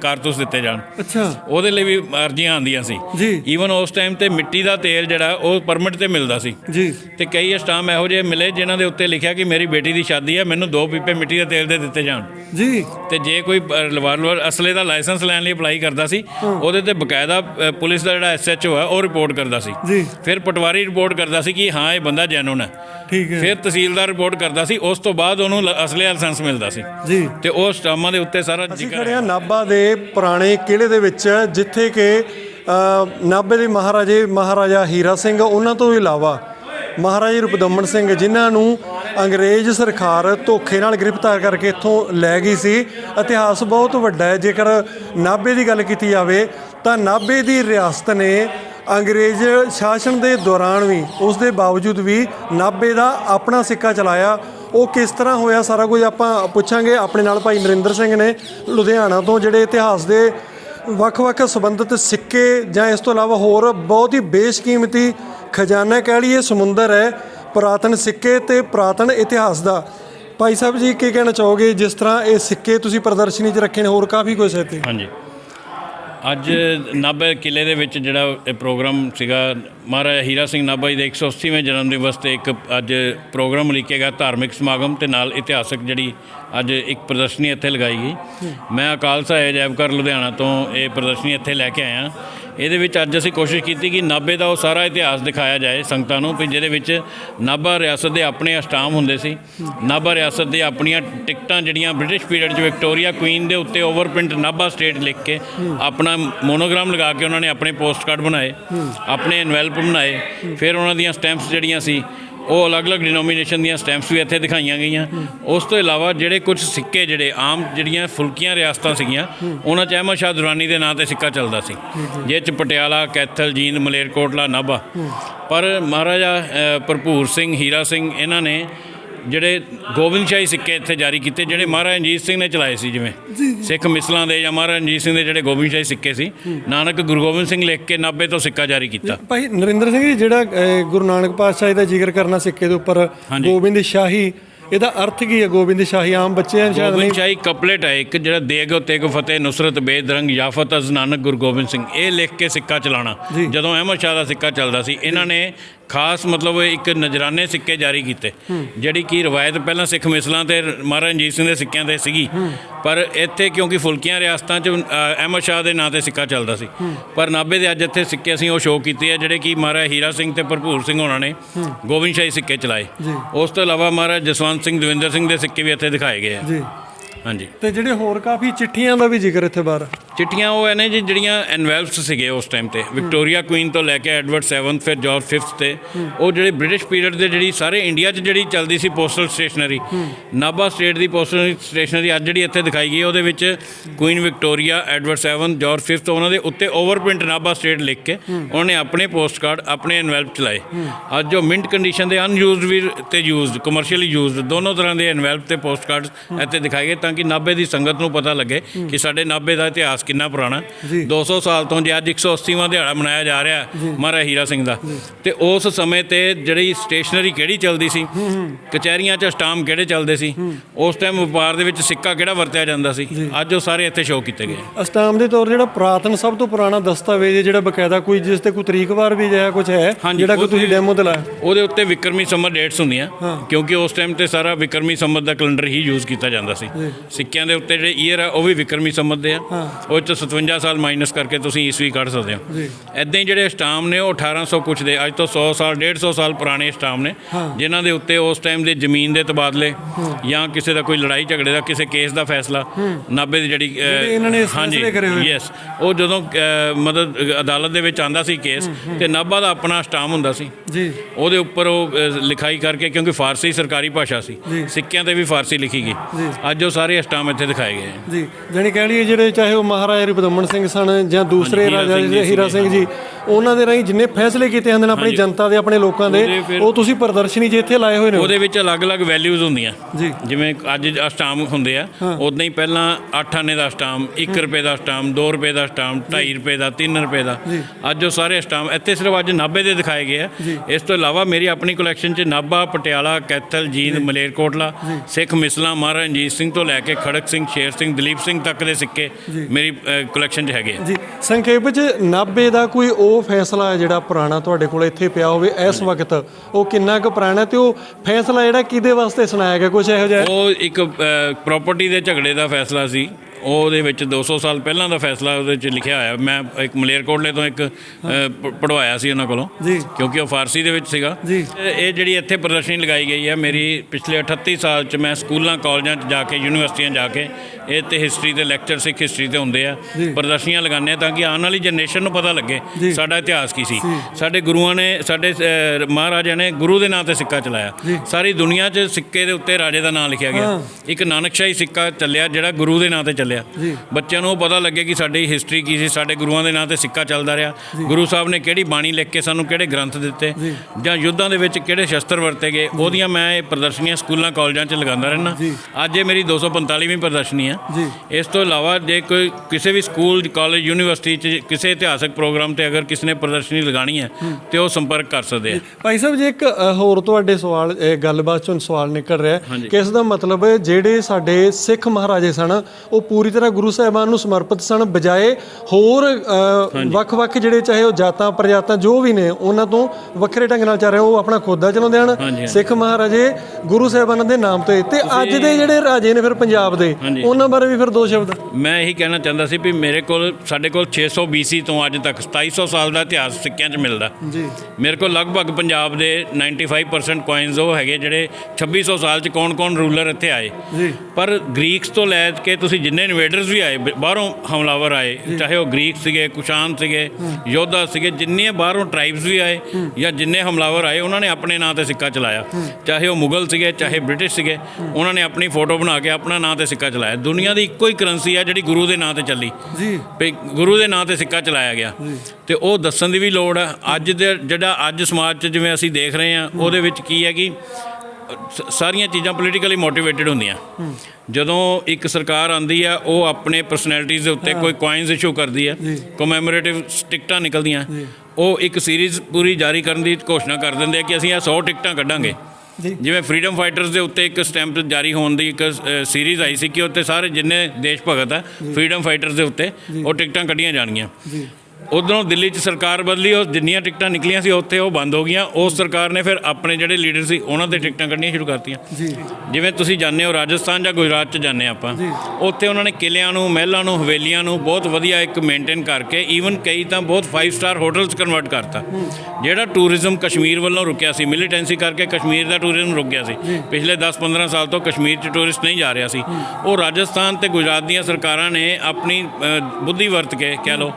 ਕਾਰਤੂਸ ਦਿੱਤੇ ਜਾਣ। ਅੱਛਾ। ਉਹਦੇ ਲਈ ਵੀ ਅਰਜ਼ੀਆਂ ਆਉਂਦੀਆਂ ਸੀ। ਜੀ। ਈਵਨ ਉਸ ਟਾਈਮ ਤੇ ਮਿੱਟੀ ਦਾ ਤੇਲ ਜਿਹੜਾ ਉਹ ਪਰਮਿਟ ਤੇ ਮਿਲਦਾ ਸੀ। ਜੀ। ਤੇ ਕਈ ਸਟਾਮ ਇਹੋ ਜਿਹੇ ਮਿਲੇ ਜਿਨ੍ਹਾਂ ਦੇ ਉੱਤੇ ਲਿਖਿਆ ਕਿ ਮੇਰੀ ਬੇਟੀ ਦੀ ਸ਼ਾਦੀ ਹੈ ਮੈਨੂੰ ਦੋ ਪੀਪੇ ਮਿੱਟੀ ਦੇ ਤੇਲ ਦੇ ਦਿੱਤੇ ਜਾਣ। ਜੀ। ਤੇ ਜੇ ਕੋਈ ਰਿਵਾਲਵਰ ਅਸਲੇ ਦਾ ਲਾਇਸੈਂਸ ਲੈਣ ਲਈ ਅਪਲਾਈ ਕਰਦਾ ਸੀ ਉਹਦੇ ਤੇ ਬਕਾਇਦਾ ਪੁਲਿਸ ਦਾ ਜਿਹੜਾ ਐਸਐਚਓ ਹੈ ਉਹ ਰਿਪੋਰਟ ਕਰਦਾ ਸੀ। ਜੀ। ਫਿਰ ਪਟਵਾਰੀ ਰਿਪੋਰਟ ਕਰਦਾ ਸੀ ਕਿ ਹਾਂ ਇਹ ਬੰਦਾ ਜੈਨੂਨ ਹੈ। ਠੀਕ ਹੈ। ਫਿਰ ਤਹਿਸੀਲਦਾਰ ਰਿਪੋਰਟ ਕਰਦਾ ਸੀ ਉਸ ਤੋਂ ਬਾਅਦ ਉਹਨੂੰ ਅਸਲੇ ਦਾ ਲਾਇਸੈਂਸ ਮਿਲਦਾ ਸੀ। ਜੀ। ਤੇ ਉਹ ਸਟਾਮਾਂ ਦੇ ਉੱਤੇ ਸਾਰਾ ਜ਼ਿਕਰ ਹਾਂ ਨਾਭਾ ਦੇ ਪੁਰਾਣੇ ਕਿਲੇ ਦੇ ਵਿੱਚ ਜਿੱਥੇ ਕਿ ਨਾਭੇ ਦੇ ਮਹਾਰਾਜੇ ਮਹਾਰਾਜਾ ਹੀਰਾ ਸਿੰਘ ਉਹਨਾਂ ਤੋਂ ਇਲਾਵਾ ਮਹਾਰਾਜਾ ਰੂਪਦਮਨ ਸਿੰਘ ਜਿਨ੍ਹਾਂ ਨੂੰ ਅੰਗਰੇਜ਼ ਸਰਕਾਰ ਧੋਖੇ ਨਾਲ ਗ੍ਰਿਫਤਾਰ ਕਰਕੇ ਇੱਥੋਂ ਲੈ ਗਈ ਸੀ। ਇਤਿਹਾਸ ਬਹੁਤ ਵੱਡਾ ਹੈ। ਜੇਕਰ ਨਾਭੇ ਦੀ ਗੱਲ ਕੀਤੀ ਜਾਵੇ ਤਾਂ ਨਾਭੇ ਦੀ ਰਿਆਸਤ ਨੇ ਅੰਗਰੇਜ਼ ਸ਼ਾਸਨ ਦੇ ਦੌਰਾਨ ਵੀ, ਉਸ ਦੇ ਬਾਵਜੂਦ ਵੀ ਨਾਭੇ ਦਾ ਆਪਣਾ ਸਿੱਕਾ ਚਲਾਇਆ। ਉਹ ਕਿਸ ਤਰ੍ਹਾਂ ਹੋਇਆ ਸਾਰਾ ਕੁਝ ਆਪਾਂ ਪੁੱਛਾਂਗੇ। ਆਪਣੇ ਨਾਲ ਭਾਈ ਨਰਿੰਦਰ ਸਿੰਘ ਨੇ ਲੁਧਿਆਣਾ ਤੋਂ, ਜਿਹੜੇ ਇਤਿਹਾਸ ਦੇ ਵੱਖ-ਵੱਖ ਸੰਬੰਧਿਤ ਸਿੱਕੇ ਜਾਂ ਇਸ ਤੋਂ ਇਲਾਵਾ ਹੋਰ ਬਹੁਤ ਹੀ ਬੇਸ਼ਕੀਮਤੀ ਖਜ਼ਾਨਾ ਕਹਿ ਲਈਏ, ਸਮੁੰਦਰ ਹੈ, ਪੁਰਾਤਨ ਸਿੱਕੇ ਤੇ ਪੁਰਾਤਨ ਇਤਿਹਾਸ ਦਾ। ਭਾਈ ਸਾਹਿਬ ਜੀ, ਕੀ ਕਹਿਣਾ ਚਾਹੋਗੇ? ਜਿਸ ਤਰ੍ਹਾਂ ਇਹ ਸਿੱਕੇ ਤੁਸੀਂ ਪ੍ਰਦਰਸ਼ਨੀ 'ਚ ਰੱਖੇ ਨੇ, ਹੋਰ ਕਾਫੀ ਕੁਝ ਹੈ ਇੱਥੇ। ਹਾਂਜੀ। ਅੱਜ ਨਾਭੇ ਕਿਲੇ ਦੇ ਵਿੱਚ ਜਿਹੜਾ ਇਹ ਪ੍ਰੋਗਰਾਮ ਸੀਗਾ ਮਹਾਰਾਜਾ ਹੀਰਾ ਸਿੰਘ ਨਾਭਾ ਜੀ ਦੇ 180ਵੇਂ ਜਨਮ ਦਿਵਸ ਤੇ ਇੱਕ ਅੱਜ ਪ੍ਰੋਗਰਾਮ ਲਿਖਿਆ ਗਿਆ ਧਾਰਮਿਕ ਸਮਾਗਮ ਤੇ ਨਾਲ ਇਤਿਹਾਸਕ ਜਿਹੜੀ ਅੱਜ ਇੱਕ ਪ੍ਰਦਰਸ਼ਨੀ ਇੱਥੇ ਲਗਾਈ ਗਈ। ਮੈਂ ਅਕਾਲ ਸਾਹਿਬ ਘਰ ਲੁਧਿਆਣਾ ਤੋਂ ਇਹ ਪ੍ਰਦਰਸ਼ਨੀ ਇੱਥੇ ਲੈ ਕੇ ਆਇਆ। ਇਹਦੇ ਵਿੱਚ ਅੱਜ ਅਸੀਂ ਕੋਸ਼ਿਸ਼ ਕੀਤੀ ਕਿ ਨਾਭੇ ਦਾ ਉਹ ਸਾਰਾ ਇਤਿਹਾਸ ਦਿਖਾਇਆ ਜਾਏ ਸੰਗਤਾਂ ਨੂੰ ਵੀ ਜਿਹਦੇ ਵਿੱਚ ਨਾਭਾ ਰਿਆਸਤ ਦੇ ਆਪਣੇ ਅਸਟਾਮ ਹੁੰਦੇ ਸੀ। ਨਾਭਾ ਰਿਆਸਤ ਦੇ ਆਪਣੀਆਂ ਟਿਕਟਾਂ ਜਿਹੜੀਆਂ ਬ੍ਰਿਟਿਸ਼ ਪੀਰੀਅਡ 'ਚ ਵਿਕਟੋਰੀਆ ਕੁਈਨ ਦੇ ਉੱਤੇ ਓਵਰਪ੍ਰਿੰਟ ਨਾਭਾ ਸਟੇਟ ਲਿਖ ਕੇ ਆਪਣਾ ਮੋਨੋਗ੍ਰਾਮ ਲਗਾ ਕੇ ਉਹਨਾਂ ਨੇ ਆਪਣੇ ਪੋਸਟ ਕਾਰਡ ਬਣਾਏ ਆਪਣੇ ਐਨਵੈਲਪ ਬਣਾਏ ਫਿਰ ਉਹਨਾਂ ਦੀਆਂ ਸਟੈਂਪਸ ਜਿਹੜੀਆਂ ਸੀ ਉਹ ਅਲੱਗ-ਅਲੱਗ ਡਿਨੋਮੀਨੇਸ਼ਨ ਦੀਆਂ ਸਟੈਂਪਸ ਵੀ ਇੱਥੇ ਦਿਖਾਈਆਂ ਗਈਆਂ। ਉਸ ਤੋਂ ਇਲਾਵਾ ਜਿਹੜੇ ਕੁਝ ਸਿੱਕੇ ਜਿਹੜੇ ਆਮ ਜਿਹੜੀਆਂ ਫੁਲਕੀਆਂ ਰਿਆਸਤਾਂ ਸੀਗੀਆਂ, ਉਹਨਾਂ 'ਚ ਅਹਿਮਦ ਸ਼ਾਹ ਦੁਰਾਨੀ ਦੇ ਨਾਂ ਤੇ ਸਿੱਕਾ ਚੱਲਦਾ ਸੀ। ਜਿਹ 'ਚ ਪਟਿਆਲਾ, ਕੈਥਲ, ਜੀਂਦ, ਮਲੇਰਕੋਟਲਾ, ਨਾਭਾ। ਪਰ ਮਹਾਰਾਜਾ ਭਰਪੂਰ ਸਿੰਘ, ਹੀਰਾ ਸਿੰਘ, ਇਹਨਾਂ ਨੇ ਜਿਹੜੇ ਗੋਬਿੰਦ ਸ਼ਾਹੀ ਸਿੱਕੇ ਇੱਥੇ ਜਾਰੀ ਕੀਤੇ ਜਿਹੜੇ ਮਹਾਰਾਜਾ ਰਣਜੀਤ ਸਿੰਘ ਨੇ ਚਲਾਏ ਸੀ ਜਿਵੇਂ ਸਿੱਖ ਮਿਸਲਾਂ ਦੇ ਜਾਂ ਮਹਾਰਾਜਾ ਰਣਜੀਤ ਸਿੰਘ ਦੇ ਜਿਹੜੇ ਗੋਬਿੰਦ ਸ਼ਾਹੀ ਸਿੱਕੇ ਸੀ ਨਾਨਕ ਗੁਰੂ ਗੋਬਿੰਦ ਸਿੰਘ ਲਿਖ ਕੇ ਨਾਭੇ ਤੋਂ ਸਿੱਕਾ ਜਾਰੀ ਕੀਤਾ। ਭਾਈ ਨਰਿੰਦਰ ਸਿੰਘ ਜੀ ਜਿਹੜਾ ਗੁਰੂ ਨਾਨਕ ਪਾਤਸ਼ਾਹ ਦਾ ਜ਼ਿਕਰ ਕਰਨਾ ਸਿੱਕੇ ਦੇ ਉੱਪਰ। ਗੋਬਿੰਦ ਸ਼ਾਹੀ ਇਹਦਾ ਅਰਥ ਕੀ ਹੈ ਗੋਬਿੰਦ ਸ਼ਾਹੀ? ਆਮ ਬੱਚੇ ਸ਼ਾਇਦ ਨਹੀਂ। ਗੋਬਿੰਦ ਸ਼ਾਹੀ ਕਪਲੇਟ ਹੈ ਇੱਕ ਜਿਹੜਾ ਦੇਗ ਤੇਗ ਫਤਿਹ ਨੁਸਰਤ ਬੇਦਰੰਗ ਯਾਫਤ ਅਜ਼ ਨਾਨਕ ਗੁਰੂ ਗੋਬਿੰਦ ਸਿੰਘ ਇਹ ਲਿਖ ਕੇ ਸਿੱਕਾ ਚਲਾਣਾ। ਜਦੋਂ ਅਹਿਮਦ ਸ਼ਾਹ ਦਾ ਸਿੱਕਾ ਚੱਲਦਾ ਸੀ ਇਹਨਾਂ ਨੇ ਖਾਸ ਮਤਲਬ ਇੱਕ ਨਜਰਾਨੇ ਸਿੱਕੇ ਜਾਰੀ ਕੀਤੇ ਜਿਹੜੀ ਕਿ ਰਵਾਇਤ ਪਹਿਲਾਂ ਸਿੱਖ ਮਿਸਲਾਂ ਤੇ ਮਹਾਰਾਜਾ ਰਣਜੀਤ ਸਿੰਘ ਦੇ ਸਿੱਕਿਆਂ ਤੇ ਸੀਗੀ। ਪਰ ਇੱਥੇ ਕਿਉਂਕਿ ਫੁਲਕੀਆਂ ਰਿਆਸਤਾਂ 'ਚ ਅਹਿਮਦ ਸ਼ਾਹ ਦੇ ਨਾਂ ਤੇ ਸਿੱਕਾ ਚੱਲਦਾ ਸੀ। ਪਰ ਨਾਭੇ ਦੇ ਅੱਜ ਇੱਥੇ ਸਿੱਕੇ ਅਸੀਂ ਉਹ ਸ਼ੋਅ ਕੀਤੇ ਆ ਜਿਹੜੇ ਕਿ ਮਹਾਰਾਜਾ ਹੀਰਾ ਸਿੰਘ ਤੇ ਭਰਪੂਰ ਸਿੰਘ ਹੋਣਾ ਨੇ ਗੋਬਿੰਦ ਸ਼ਾਹੀ ਸਿੱਕੇ ਚਲਾਏ। ਉਸ ਤੋਂ ਇਲਾਵਾ ਮਹਾਰਾਜਾ ਜਸਵੰਤ ਸਿੰਘ ਦਵਿੰਦਰ ਸਿੰਘ ਦੇ ਸਿੱਕੇ ਵੀ ਇੱਥੇ ਦਿਖਾਏ ਗਏ ਆ। ਹਾਂਜੀ। ਤੇ ਜਿਹੜੇ ਹੋਰ ਕਾਫੀ ਚਿੱਠੀਆਂ ਦਾ ਵੀ ਜ਼ਿਕਰ ਇੱਥੇ ਬਾਹਰ ਚਿੱਠੀਆਂ ਉਹ ਨੇ ਜੀ ਜਿਹੜੀਆਂ ਐਨਵੈਲਪਸ ਸੀਗੇ ਉਸ ਟਾਈਮ ਤੇ। ਵਿਕਟੋਰੀਆ ਕੁਈਨ ਤੋਂ ਲੈ ਕੇ ਐਡਵਰਡ 7 ਫਿਰ ਜਾਰਜ 5 ਤੇ। ਉਹ ਜਿਹੜੇ ਬ੍ਰਿਟਿਸ਼ ਪੀਰੀਅਡ ਦੇ ਜਿਹੜੀ ਸਾਰੇ ਇੰਡੀਆ 'ਚ ਜਿਹੜੀ ਚੱਲਦੀ ਸੀ ਪੋਸਟਲ ਸਟੇਸ਼ਨਰੀ ਨਾਭਾ ਸਟੇਟ ਦੀ ਪੋਸਟਲ ਸਟੇਸ਼ਨਰੀ ਅੱਜ ਜਿਹੜੀ ਇੱਥੇ ਦਿਖਾਈ ਗਈ ਉਹਦੇ ਵਿੱਚ ਕੁਈਨ ਵਿਕਟੋਰੀਆ ਐਡਵਰਡ 7 ਜਾਰਜ 5 ਉਹਨਾਂ ਦੇ ਉੱਤੇ ਓਵਰਪ੍ਰਿੰਟ ਨਾਭਾ ਸਟੇਟ ਲਿਖ ਕੇ ਉਹਨਾਂ ਨੇ ਆਪਣੇ ਪੋਸਟ ਕਾਰਡ ਆਪਣੇ ਐਨਵੈਲਪ ਚਲਾਏ ਅੱਜ ਜੋ ਮਿੰਟ ਕੰਡੀਸ਼ਨ ਦੇ ਅਨਯੂਜ਼ਡ ਵੀ ਤੇ ਯੂਜ਼ਡ ਕਮਰਸ਼ੀਅਲੀ ਯੂਜ਼ਡ ਦੋਨੋਂ ਤਰ੍ਹਾਂ ਦੇ ਐਨਵੈਲਪ ਤੇ ਪੋਸਟ ਕਾਰਡਸ ਇੱਥੇ ਦਿਖਾਏ ਗਏ ਤਾਂ ਕਿ ਨਾਭੇ ਦੀ ਸੰਗਤ ਨੂੰ ਪਤਾ ਲੱਗੇ ਕਿ ਸਾਡੇ ਨਾਭੇ ਦਾ ਇਤਿਹਾਸ ਕਿੰਨਾ ਪੁਰਾਣਾ? ਜੀ। 200 ਸਾਲ ਤੋਂ ਜੇ ਅੱਜ 180ਵਾਂ ਦਿਹਾੜਾ ਮਨਾਇਆ ਜਾ ਰਿਹਾ ਮਹਾਰਾਜਾ ਹੀਰਾ ਸਿੰਘ ਦਾ। ਤੇ ਉਸ ਸਮੇਂ ਤੇ ਜਿਹੜੀ ਸਟੇਸ਼ਨਰੀ ਕਿਹੜੀ ਚੱਲਦੀ ਸੀ? ਕਚਹਿਰੀਆਂ 'ਚ ਸਟਾਮ ਕਿਹੜੇ ਚੱਲਦੇ ਸੀ? ਉਸ ਟਾਈਮ ਵਪਾਰ ਦੇ ਵਿੱਚ ਸਿੱਕਾ ਕਿਹੜਾ ਵਰਤਿਆ ਜਾਂਦਾ ਸੀ? ਅੱਜ ਉਹ ਸਾਰੇ ਇੱਥੇ ਸ਼ੋਅ ਕੀਤੇ ਗਏ ਅਸਟਾਮ ਦੇ ਤੌਰ ਜਿਹੜਾ ਪੁਰਾਤਨ ਸਭ ਤੋਂ ਪੁਰਾਣਾ ਦਸਤਾਵੇਜ਼ ਹੈ ਜਿਹੜਾ ਬਕਾਇਦਾ ਕੋਈ ਜਿਸ ਤੇ ਕੋਈ ਤਰੀਕਵਾਰ ਵੀ ਜਾਂ ਕੁਝ ਹੈ ਜਿਹੜਾ ਕਿ ਤੁਸੀਂ ਡੈਮੋ ਤੇ ਲਾਇਆ। ਉਹਦੇ ਉੱਤੇ ਵਿਕਰਮੀ ਸੰਮਤ ਡੇਟਸ ਹੁੰਦੀਆਂ ਕਿਉਂਕਿ ਉਸ ਟਾਈਮ ਤੇ ਸਾਰਾ ਵਿਕਰਮੀ ਸੰਮਤ ਦਾ ਕੈਲੰਡਰ ਹੀ ਯੂਜ਼ ਕੀਤਾ ਜਾਂਦਾ ਸੀ। ਸਿੱਕਿਆਂ ਦੇ ਉੱਤੇ ਜਿਹੜੇ ਈਅਰ ਆ ਉਹ ਵੀ ਵਿਕਰਮੀ ਸੰਮਤ ਦੇ ਆ। ਉਹ ਚ 57 ਸਾਲ ਮਾਈਨਸ ਕਰਕੇ ਤੁਸੀਂ ਈਸਵੀ ਕੱਢ ਸਕਦੇ ਹੋ। ਜੀ। ਐਦਾਂ ਹੀ ਜਿਹੜੇ ਸਟਾਮ ਨੇ ਉਹ 1800 ਕੁਛ ਦੇ ਅੱਜ ਤੋਂ 100 ਸਾਲ 150 ਸਾਲ ਪੁਰਾਣੇ ਸਟਾਮ ਨੇ ਜਿਨ੍ਹਾਂ ਦੇ ਉੱਤੇ ਉਸ ਟਾਈਮ ਦੇ ਜ਼ਮੀਨ ਦੇ ਤਬਾਦਲੇ ਜਾਂ ਕਿਸੇ ਦਾ ਕੋਈ ਲੜਾਈ ਝਗੜੇ ਦਾ ਕਿਸੇ ਕੇਸ ਦਾ ਫੈਸਲਾ ਨਾਭੇ ਦੀ ਜਿਹੜੀ ਇਹਨਾਂ ਨੇ ਹਾਂਜੀ ਫੈਸਲੇ ਕਰੇ ਹੋਏ। ਯੈਸ ਉਹ ਜਦੋਂ ਅ, ਅਦਾਲਤ ਦੇ ਵਿੱਚ ਆਂਦਾ ਸੀ ਕੇਸ ਤੇ ਨਾਭਾ ਦਾ ਆਪਣਾ ਸਟਾਮ ਹੁੰਦਾ ਸੀ। ਜੀ। ਉਹਦੇ ਉੱਪਰ ਉਹ ਲਿਖਾਈ ਕਰਕੇ ਕਿਉਂਕਿ ਫਾਰਸੀ ਸਰਕਾਰੀ ਭਾਸ਼ਾ ਸੀ। ਸਿੱਕਿਆਂ ਤੇ ਵੀ ਫਾਰਸੀ ਲਿਖੀ ਗਈ। ਅੱਜ ਉਹ ਸਾਰੇ ਅਸਟਾਮ ਇੱਥੇ ਦਿਖਾਏ ਗਏ ਜੀ। ਜਾਣੀ ਕਹਿ ਲਈਏ ਜਿਹੜੇ ਚਾਹੇ ਉਹ ਮਹਾਰਾਜਾ ਰਿਪਦਮਨ ਸਿੰਘ ਸਨ ਜਾਂ ਦੂਸਰੇ ਰਾਜਾ ਹੀਰਾ ਸਿੰਘ ਜੀ। ਉਹਨਾਂ ਦੇ ਰਾਹੀਂ ਜਿੰਨੇ ਫੈਸਲੇ ਕੀਤੇ ਜਾਂਦੇ ਨੇ ਆਪਣੀ। ਜਨਤਾ ਦੇ ਆਪਣੇ ਲੋਕਾਂ ਦੇ ਉਹਦੇ ਫਿਰ- ਉਹ ਤੁਸੀਂ ਪ੍ਰਦਰਸ਼ਨੀ 'ਚ ਇੱਥੇ ਲਾਏ ਹੋਏ ਨੇ। ਉਹਦੇ ਵਿੱਚ ਅਲੱਗ-ਅਲੱਗ ਵੈਲਿਊਜ਼ ਹੁੰਦੀਆਂ। ਜੀ। ਜਿਵੇਂ ਅੱਜ ਅਸਟਾਮ ਹੁੰਦੇ ਆ ਉਦਾਂ ਹੀ ਪਹਿਲਾਂ 8 ਆਨੇ ਦਾ ਅਸਟਾਮ 1 ਰੁਪਏ ਦਾ ਅਸਟਾਮ 2 ਰੁਪਏ ਦਾ ਅਸਟਾਮ 2.5 ਰੁਪਏ ਦਾ 3 ਰੁਪਏ ਦਾ। ਅੱਜ ਉਹ ਸਾਰੇ ਅਸਟਾਮ ਇੱਥੇ ਸਿਰਫ ਅੱਜ ਨਾਭੇ ਦੇ ਦਿਖਾਏ ਗਏ ਆ। ਇਸ ਤੋਂ ਇਲਾਵਾ ਮੇਰੀ ਆਪਣੀ ਕਲੈਕਸ਼ਨ 'ਚ ਨਾਭਾ ਪਟਿਆਲਾ ਕੈਥਲ ਜੀਂਦ ਮਲੇਰਕੋਟਲਾ ਸਿੱਖ ਮਿਸਲਾਂ ਮਹਾਰਾਜਾ ਰਣਜੀਤ ਸਿੰਘ ਤੋਂ ਲੈ ਕੇ ਖੜਕ ਸਿੰਘ ਸ਼ੇਰ ਸਿੰਘ ਦਲੀਪ ਸਿੰਘ ਤੱਕ ਦੇ ਸਿੱਕੇ ਮੇਰੀ ਕਲੈਕਸ਼ਨ 'ਚ ਹੈਗੇ ਆ। ਜੀ। ਸੰਖੇਪ ਵਿੱਚ ਨਾਭੇ ਦਾ ਕੋਈ ਉਹ ਉਹ ਫੈਸਲਾ ਹੈ ਜਿਹੜਾ ਪੁਰਾਣਾ ਤੁਹਾਡੇ ਕੋਲ ਇੱਥੇ ਪਿਆ ਹੋਵੇ ਇਸ ਵਕਤ, ਉਹ ਕਿੰਨਾ ਕੁ ਪੁਰਾਣਾ ਤੇ ਉਹ ਫੈਸਲਾ ਜਿਹੜਾ ਕਿਹਦੇ ਵਾਸਤੇ ਸੁਣਾਇਆ ਗਿਆ? ਕੁਝ ਇਹੋ ਜਿਹਾ ਉਹ ਇੱਕ ਪ੍ਰਾਪਰਟੀ ਦੇ ਝਗੜੇ ਦਾ ਫੈਸਲਾ ਸੀ। ਉਹਦੇ ਵਿੱਚ 200 ਸਾਲ ਪਹਿਲਾਂ ਦਾ ਫੈਸਲਾ ਉਹਦੇ ਵਿੱਚ ਲਿਖਿਆ ਹੋਇਆ। ਮੈਂ ਇੱਕ ਮਲੇਰਕੋਟਲੇ ਤੋਂ ਇੱਕ ਅ, ਪ- ਪੜ੍ਹਵਾਇਆ ਸੀ ਉਹਨਾਂ ਕੋਲੋਂ। ਕਿਉਂਕਿ ਉਹ ਫਾਰਸੀ ਦੇ ਵਿੱਚ ਸੀਗਾ। ਇਹ ਜਿਹੜੀ ਇੱਥੇ ਪ੍ਰਦਰਸ਼ਨੀ ਲਗਾਈ ਗਈ ਹੈ ਮੇਰੀ ਪਿਛਲੇ 38 ਸਾਲ ਚ ਮੈਂ ਸਕੂਲਾਂ ਕਾਲਜਾਂ 'ਚ ਜਾ ਕੇ ਯੂਨੀਵਰਸਿਟੀਆਂ ਜਾ ਕੇ ਇਹ ਤੇ ਹਿਸਟਰੀ ਦੇ ਲੈਕਚਰ ਸਿੱਖ ਹਿਸਟਰੀ ਤੇ ਹੁੰਦੇ ਆ। ਪ੍ਰਦਰਸ਼ਨੀਆਂ ਲਗਾਉਂਦੇ ਆ ਤਾਂ ਕਿ ਆਉਣ ਵਾਲੀ ਜਨਰੇਸ਼ਨ ਨੂੰ ਪਤਾ ਲੱਗੇ ਸਾਡਾ ਇਤਿਹਾਸ ਕੀ ਸੀ। ਸਾਡੇ ਗੁਰੂਆਂ ਨੇ ਸਾਡੇ ਮਹਾਰਾਜਾ ਨੇ ਗੁਰੂ ਦੇ ਨਾਂ ਤੇ ਸਿੱਕਾ ਚਲਾਇਆ। ਸਾਰੀ ਦੁਨੀਆ 'ਚ ਸਿੱਕੇ ਦੇ ਉੱਤੇ ਰਾਜੇ ਦਾ ਨਾਮ ਲਿਖਿਆ ਗਿਆ। ਇੱਕ ਨਾਨਕਸ਼ਾਹੀ ਸਿੱਕਾ ਚੱਲਿਆ ਜਿਹੜਾ ਗੁਰੂ ਦੇ ਨਾਂ ਤੇ ਚੱਲਿਆ। ਬੱਚਿਆਂ ਨੂੰ ਉਹ ਪਤਾ ਲੱਗੇ ਕਿ ਸਾਡੀ ਹਿਸਟਰੀ ਕੀ ਸੀ ਸਾਡੇ ਗੁਰੂਆਂ ਦੇ ਨਾਂ ਤੇ ਸਿੱਕਾ ਚੱਲਦਾ ਰਿਹਾ। ਗੁਰੂ ਸਾਹਿਬ ਨੇ ਕਿਹੜੀ ਬਾਣੀ ਲਿਖ ਕੇ ਸਾਨੂੰ ਕਿਹੜੇ ਗ੍ਰੰਥ ਦਿੱਤੇ? ਜਾਂ। ਯੁੱਧਾਂ ਦੇ ਵਿੱਚ ਕਿਹੜੇ ਸ਼ਸਤਰ ਵਰਤੇ ਗਏ? ਉਹਦੀਆਂ ਮੈਂ ਇਹ ਪ੍ਰਦਰਸ਼ਨੀਆਂ ਸਕੂਲਾਂ ਕਾਲਜਾਂ 'ਚ ਲਗਾਉਂਦਾ ਰਹਿਣਾ ਅੱਜ ਇਹ ਮੇਰੀ 245ਵੀਂ ਪ੍ਰਦਰਸ਼ਨੀ ਜੀ। ਇਸ ਤੋਂ ਇਲਾਵਾ ਜੇ ਕੋਈ ਕਿਸੇ ਵੀ ਸਕੂਲ ਕਾਲਜ ਯੂਨੀਵਰਸਿਟੀ 'ਚ ਕਿਸੇ ਇਤਿਹਾਸਕ ਪ੍ਰੋਗਰਾਮ ਤੇ ਅਗਰ ਕਿਸੇ ਨੇ ਪ੍ਰਦਰਸ਼ਨੀ ਲਗਾਣੀ ਹੈ ਤੇ ਉਹ ਸੰਪਰਕ ਕਰ ਸਕਦੇ ਆ। ਭਾਈ ਸਾਹਿਬ ਜੀ ਇੱਕ ਹੋਰ ਤੁਹਾਡੇ ਸਵਾਲ ਗੱਲਬਾਤ ਚੋਂ ਸਵਾਲ ਨਿਕਲ ਰਿਹਾ ਹੈ ਹਾਂਜੀ। ਕਿ ਇਸ ਦਾ ਮਤਲਬ ਹੈ ਜਿਹੜੇ ਸਾਡੇ ਸਿੱਖ ਮਹਾਰਾਜੇ ਸਨ ਉਹ ਪੂਰੀ ਤਰ੍ਹਾਂ ਗੁਰੂ ਸਾਹਿਬਾਨ ਨੂੰ ਸਮਰਪਿਤ ਸਨ ਬਜਾਏ ਹੋਰ ਵੱਖ-ਵੱਖ ਜਿਹੜੇ ਚਾਹੇ ਉਹ ਜਾਤਾਂ ਪ੍ਰਜਾਤਾਂ ਜੋ ਵੀ ਨੇ ਉਹਨਾਂ ਤੋਂ ਵੱਖਰੇ ਢੰਗ ਨਾਲ ਚੱਲ ਰਹੇ ਉਹ ਆਪਣਾ ਖੋਦਾ ਚਲਾਉਂਦੇ ਹਨ। ਸਿੱਖ ਮਹਾਰਾਜੇ ਗੁਰੂ ਸਾਹਿਬਾਨਾਂ ਦੇ ਨਾਮ ਤੇ ਤੇ ਅੱਜ ਦੇ ਜਿਹੜੇ ਰਾਜੇ ਨੇ ਫਿਰ ਪੰਜਾਬ ਦੇ। ਉਹਨਾਂ ਬਾਰੇ ਵੀ ਫਿਰ ਦੋ ਸ਼ਬਦ। ਮੈਂ ਇਹੀ ਕਹਿਣਾ ਚਾਹੁੰਦਾ ਸੀ ਵੀ ਮੇਰੇ ਕੋਲ ਸਾਡੇ ਕੋਲ 600 BC ਤੋਂ ਅੱਜ ਤੱਕ 2700 ਸਾਲ ਦਾ ਇਤਿਹਾਸ ਸਿੱਕਿਆਂ 'ਚ ਮਿਲਦਾ। ਜੀ। ਮੇਰੇ ਕੋਲ ਲਗਭਗ ਪੰਜਾਬ ਦੇ 95% ਕੋਇਨਸ ਉਹ ਹੈਗੇ ਜਿਹੜੇ 2600 ਸਾਲ 'ਚ ਕੌਣ-ਕੌਣ ਰੂਲਰ ਇੱਥੇ ਆਏ। ਜੀ। ਪਰ ਗ੍ਰੀਕਸ ਤੋਂ ਲੈ ਕੇ ਤੁਸੀਂ ਜਿੰਨੇ ਇਨਵੇਡਰਸ ਵੀ ਆਏ ਬ- ਬਾਹਰੋਂ ਹਮਲਾਵਰ ਆਏ ਚਾਹੇ ਉਹ ਗ੍ਰੀਕ ਸੀਗੇ ਕੁਸ਼ਾਨ ਸੀਗੇ ਯੋਧਾ ਸੀਗੇ ਜਿੰਨੇ ਬਾਹਰੋਂ ਟ੍ਰਾਈਬਸ ਵੀ ਆਏ ਜਾਂ ਜਿੰਨੇ ਹਮਲਾਵਰ ਆਏ ਉਹਨਾਂ ਨੇ ਆਪਣੇ ਨਾਂ ਤੇ ਸਿੱਕਾ ਚਲਾਇਆ। ਚਾਹੇ ਉਹ ਮੁਗਲ ਸੀਗੇ ਚਾਹੇ ਬ੍ਰਿਟਿਸ਼ ਸੀਗੇ ਉਹਨਾਂ ਨੇ ਆਪਣੀ ਫੋਟੋ ਬਣਾ ਕੇ ਆਪਣਾ ਨਾਂ ਤੇ ਸਿੱਕਾ ਚਲਾਇਆ। ਦੁਨੀਆ ਦੀ ਇੱਕੋ ਹੀ ਕਰੰਸੀ ਆ ਜਿਹੜੀ ਗੁਰੂ ਦੇ ਨਾਂ ਤੇ ਚੱਲੀ। ਜੀ। ਵੀ ਗੁਰੂ ਦੇ ਨਾਂ ਤੇ ਸਿੱਕਾ ਚਲਾਇਆ ਗਿਆ। ਤੇ ਉਹ ਦੱਸਣ ਦੀ ਵੀ ਲੋੜ ਆ ਅੱਜ ਦੇ ਜਿਹੜਾ ਅੱਜ ਸਮਾਜ 'ਚ ਜਿਵੇਂ ਅਸੀਂ ਦੇਖ ਰਹੇ ਹਾਂ। ਉਹਦੇ ਵਿੱਚ ਕੀ ਹੈ ਕਿ ਸ- ਸਾਰੀਆਂ ਚੀਜ਼ਾਂ ਪੋਲੀਟੀਕਲੀ ਮੋਟੀਵੇਟਿਡ ਹੁੰਦੀਆਂ। ਜਦੋਂ ਇੱਕ ਸਰਕਾਰ ਆਂਦੀ ਆ ਉਹ ਆਪਣੇ ਪਰਸਨੈਲਿਟੀਜ਼ ਦੇ ਉੱਤੇ ਕੋਈ ਕੋਇਨਸ ਇਸ਼ੂ ਕਰਦੀ ਆ ਕਮੈਮੋਰੇਟਿਵ ਟਿਕਟਾਂ ਨਿਕਲਦੀਆਂ ਉਹ ਇੱਕ ਸੀਰੀਜ਼ ਪੂਰੀ ਜਾਰੀ ਕਰਨ ਦੀ ਘੋਸ਼ਣਾ ਕਰ ਦਿੰਦੇ ਆ ਕਿ ਅਸੀਂ ਇਹ 100 ਟਿਕਟਾਂ ਕੱਢਾਂਗੇ। ਜਿਵੇਂ ਫਰੀडम ਫਾਈਟਰਸ ਦੇ ਉੱਤੇ ਇੱਕ ਸਟੈਂਪ ਜਾਰੀ ਹੋਣ ਦੀ ਇੱਕ ਸੀਰੀਜ਼ ਆਈ ਸੀ ਕਿ ਉੱਤੇ ਸਾਰੇ ਜਿੰਨੇ ਦੇਸ਼ ਭਗਤ ਆ ਫਰੀडਮ ਫਾਈਟਰਸ ਦੇ ਉੱਤੇ ਉਹ ਟਿਕਟਾਂ ਕੱਢੀਆਂ ਜਾਣਗੀਆਂ। ਉਧਰੋਂ ਦਿੱਲੀ 'ਚ ਸਰਕਾਰ ਬਦਲੀ ਉਹ ਜਿੰਨੀਆਂ ਟਿਕਟਾਂ ਨਿਕਲੀਆਂ ਸੀ ਉੱਥੇ ਉਹ ਬੰਦ ਹੋ ਗਈਆਂ। ਉਸ ਸਰਕਾਰ ਨੇ ਫਿਰ ਆਪਣੇ ਜਿਹੜੇ ਲੀਡਰ ਸੀ ਉਹਨਾਂ ਦੇ ਟਿਕਟਾਂ ਕੱਢਣੀਆਂ ਸ਼ੁਰੂ ਕਰਤੀਆਂ। ਜੀ। ਜਿਵੇਂ ਤੁਸੀਂ ਜਾਣਦੇ ਹੋ ਰਾਜਸਥਾਨ ਜਾਂ ਗੁਜਰਾਤ 'ਚ ਜਾਂਦੇ ਆਪਾਂ ਉੱਥੇ ਉਹਨਾਂ ਨੇ ਕਿਲਿਆਂ ਨੂੰ ਮਹਿਲਾਂ ਨੂੰ ਹਵੇਲੀਆਂ ਨੂੰ ਬਹੁਤ ਵਧੀਆ ਇੱਕ ਮੇਨਟੇਨ ਕਰਕੇ ਈਵਨ ਕਈ ਤਾਂ ਬਹੁਤ 5 ਸਟਾਰ ਹੋਟਲਸ ਕਨਵਰਟ ਕਰਤਾ। ਜਿਹੜਾ ਟੂਰਿਜ਼ਮ ਕਸ਼ਮੀਰ ਵੱਲੋਂ ਰੁਕਿਆ ਸੀ ਮਿਲੀਟੈਂਸੀ ਕਰਕੇ ਕਸ਼ਮੀਰ ਦਾ ਟੂਰਿਜ਼ਮ ਰੁਕ ਗਿਆ ਸੀ ਪਿਛਲੇ 10-15 ਸਾਲ ਤੋਂ ਕਸ਼ਮੀਰ 'ਚ ਟੂਰਿਸਟ ਨਹੀਂ ਜਾ ਰਿਹਾ ਸੀ। ਉਹ ਰਾਜਸਥਾਨ ਤੇ ਗੁਜਰਾਤ ਦੀਆਂ ਸਰਕਾਰਾਂ ਨੇ ਆਪਣੀ ਬੁੱਧੀ ਵਰਤ ਕੇ ਕਹਿ ਲਓ